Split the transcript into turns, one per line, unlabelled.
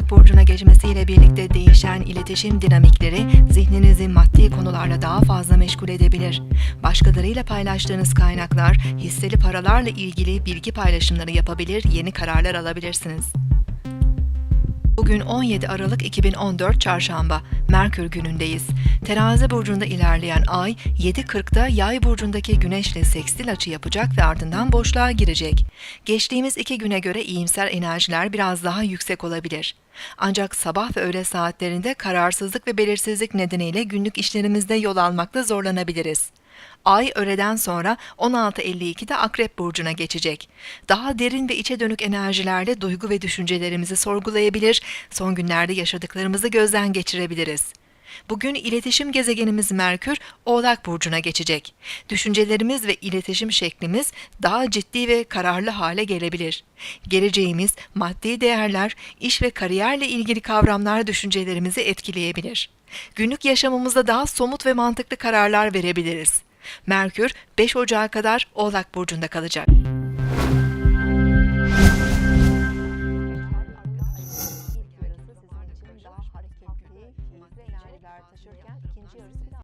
Oğlak Burcu'na geçmesiyle birlikte değişen iletişim dinamikleri zihninizi maddi konularla daha fazla meşgul edebilir. Başkalarıyla paylaştığınız kaynaklar, hisseli paralarla ilgili bilgi paylaşımları yapabilir, yeni kararlar alabilirsiniz. Bugün 17 Aralık 2014 Çarşamba, Merkür günündeyiz. Terazi burcunda ilerleyen ay 7.40'da Yay burcundaki Güneşle sekstil açı yapacak ve ardından boşluğa girecek. Geçtiğimiz iki güne göre iyimser enerjiler biraz daha yüksek olabilir. Ancak sabah ve öğle saatlerinde kararsızlık ve belirsizlik nedeniyle günlük işlerimizde yol almakta zorlanabiliriz. Ay öğleden sonra 16.52'de Akrep Burcu'na geçecek. Daha derin ve içe dönük enerjilerle duygu ve düşüncelerimizi sorgulayabilir, son günlerde yaşadıklarımızı gözden geçirebiliriz. Bugün iletişim gezegenimiz Merkür, Oğlak Burcu'na geçecek. Düşüncelerimiz ve iletişim şeklimiz daha ciddi ve kararlı hale gelebilir. Geleceğimiz, maddi değerler, iş ve kariyerle ilgili kavramlar düşüncelerimizi etkileyebilir. Günlük yaşamımızda daha somut ve mantıklı kararlar verebiliriz. Merkür 5 Ocağı kadar Oğlak Burcu'nda kalacak.